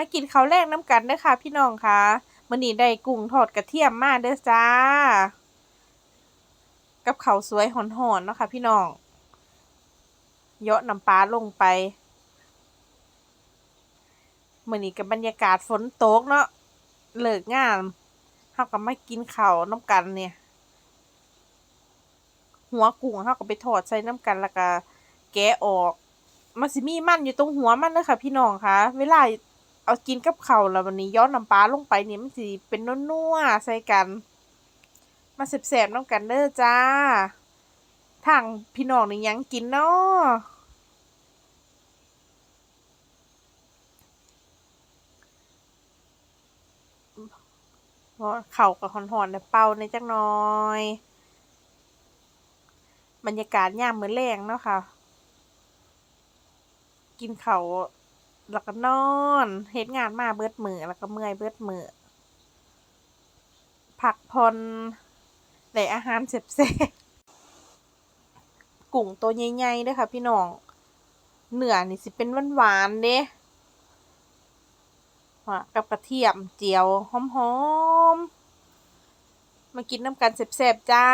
มากินข้าวแรกน้ำกันเด้อค่ะ พี่น้องค่ะมื้อนี้ได้กุ้งทอดกระเทียมมาเด้อจ้า กับข้าวสวยหอนๆเนาะค่ะ พี่น้องเยาะน้ำปลาลงไปมื้อนี้กับบรรยากาศฝนตกเนาะเลิกงานเฮาก็มากินข้าวน้ำกันเนี่ย หัวกุ้งเฮาก็ไปทอดใส่น้ำกันแล้วก็แกะออกมันสิมีมันอยู่ตรงหัวมันเด้อค่ะ พี่น้องค่ะเวลา เอากินกับข้าวแล้ววันนี้ย้อนน้ำปลาลงไปนี่มันสิเป็นนัวๆใส่กัน มาแซ่บๆน้ำกันเด้อจ้าทางพี่น้องนี่ยังกินเนาะเพราะเข่ากับหอนๆเนี่ยเป่าในจักน่อย บรรยากาศยามเหมื้อแลงเนาะค่ะ กินเขาว แล้วก็นอนเฮ็ดงานมาเบิดมือแล้วก็เมื่อยเบิดมือพักผ่อนได้อาหารแซ่บๆกุ้งตัวใหญ่ๆด้อค่ะ พี่น้องเนื้อนี่สิเป็นหวานๆเด้กับกระเทียมเจียวหอมๆมากินน้ำกันแซ่บๆจ้า